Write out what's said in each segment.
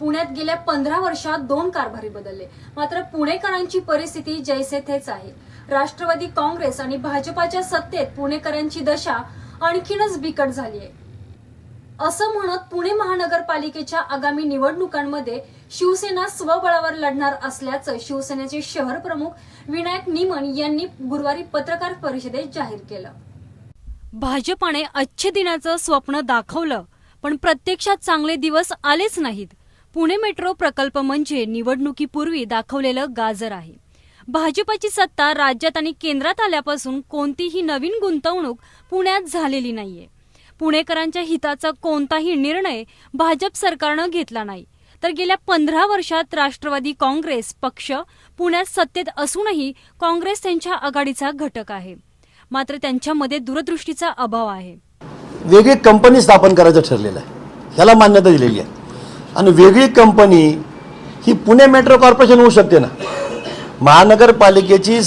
पुण्यात गेल्या पंधरा वर्षात दोन कारभारी बदलले. मात्र पुणेकरांची परिस्थिती जैसे थेच आहे. राष्ट्रवादी काँग्रेस आणि भाजपाच्या सत्तेत पुणेकरांची दशा आणखीनच बिकट झाली आहे. असं म्हणत पुणे महानगरपालिकेच्या आगामी निवडणुकांमध्ये शिवसेना स्वबळावर लढणार असल्याचं शिवसेनेचे शहर प्रमुख विनायक निमन यांनी गुरुवारी पत्रकार परिषदेत जाहीर केलं. भाजपाने अच्छे दिनाचं स्वप्न दाखवलं पण प्रत्यक्षात चांगले दिवस आलेच नाहीत. पुणे मेट्रो प्रकल्प म्हणजे निवडणुकीपूर्वी दाखवलेलं गाजर आहे. भाजपाची सत्ता राज्यात आणि केंद्रात आल्यापासून कोणतीही नवीन गुंतवणूक पुण्यात झालेली नाहीये. पुणेकरांच्या हिताचा कोणताही निर्णय भाजप सरकारनं घेतला नाही. तर गेल्या पंधरा वर्षात राष्ट्रवादी काँग्रेस पक्ष पुण्यात सत्तेत असूनही काँग्रेस त्यांच्या आघाडीचा घटक आहे. मात्र त्यांच्यामध्ये दूरदृष्टीचा अभाव आहे. वेगळी कंपनी स्थापन करायचं ठरलेलं आहे. ह्याला मान्यता दिलेली आहे. आणि वेगळी कंपनी ही पुणे मेट्रो कॉर्पोरेशन होऊ शकते ना. महानगरपालिकेची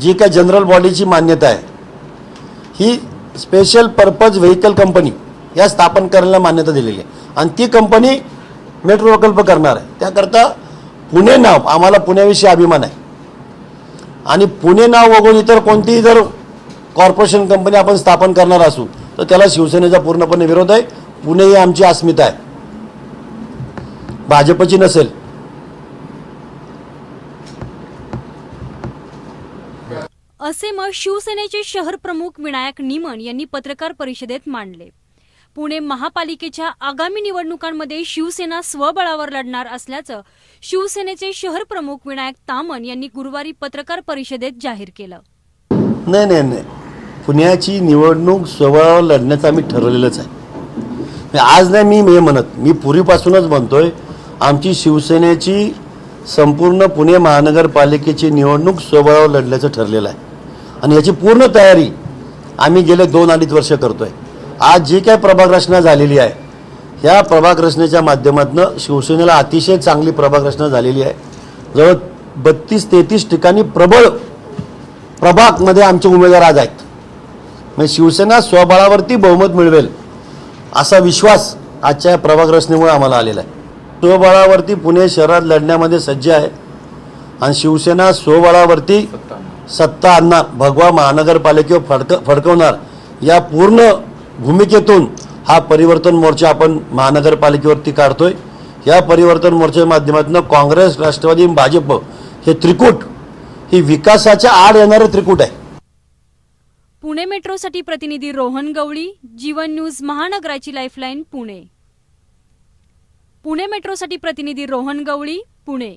जी काय जनरल बॉडीची मान्यता आहे ही स्पेशल पर्पज व्हेकल कंपनी या स्थापन करायला मान्यता दिलेली आहे. आणि ती कंपनी मेट्रो प्रकल्प करणार आहे. त्याकरता पुणे नाव आम्हाला पुण्याविषयी अभिमान आहे. आणि पुणे नाव वगळून इतर कोणतीही जर कॉर्पोरेशन कंपनी आपण स्थापन करणार असू तर त्याला शिवसेनेचा पूर्णपणे विरोध आहे. पुणे ही आमची अस्मिता आहे. भाजपची नसेल. असे मत शिवसेनेचे शहर प्रमुख विनायक निमन यांनी पत्रकार परिषदेत मांडले. पुणे महापालिकेच्या आगामी निवडणुकांमध्ये शिवसेना स्वबळावर लढणार असल्याचं शिवसेनेचे शहर प्रमुख विनायक तामन यांनी गुरुवारी पत्रकार परिषदेत जाहीर केलं. नाही नाही नाही. पुण्याची निवडणूक स्वबळावर लढण्याचं आम्ही ठरवलेलंच आहे. आज नाही मी हे म्हणत मी पूर्वीपासूनच म्हणतोय आमची शिवसेनेची संपूर्ण पुणे महानगरपालिकेची निवडणूक स्वबळावर लढल्याचं ठरलेलं आहे. आणि याची पूर्ण तयारी आम्ही गेले दोन अडीच वर्ष करतोय. आज जी काय प्रभाग रचना झालेली आहे ह्या प्रभाग रचनेच्या माध्यमातून शिवसेनेला अतिशय चांगली प्रभाग रचना झालेली आहे. जवळ बत्तीस तेहतीस ठिकाणी प्रबळ प्रभागमध्ये आमचे उमेदवार आज आहेत. म्हणजे शिवसेना स्वबळावरती बहुमत मिळवेल असा विश्वास आजच्या प्रभाग रचनेमुळे आम्हाला आलेला आहे. स्वबळावरती पुणे शहरात लढण्यामध्ये सज्ज आहे. आणि शिवसेना स्वबळावरती सत्ता आणणार. भगवा महानगरपालिकेवर फडक फडकवणार. या पूर्ण भूमिकेतून हा परिवर्तन मोर्चा आपण महानगरपालिकेवरती काढतोय. या परिवर्तन मोर्चाच्या माध्यमातून काँग्रेस राष्ट्रवादी आणि भाजप हे त्रिकूट ही विकासाच्या आड येणारे त्रिकूट आहे. पुणे मेट्रोसाठी प्रतिनिधी रोहन गवळी जीवन न्यूज महानगराची लाईफलाईन पुणे. पुणे मेट्रोसाठी प्रतिनिधी रोहन गवळी पुणे.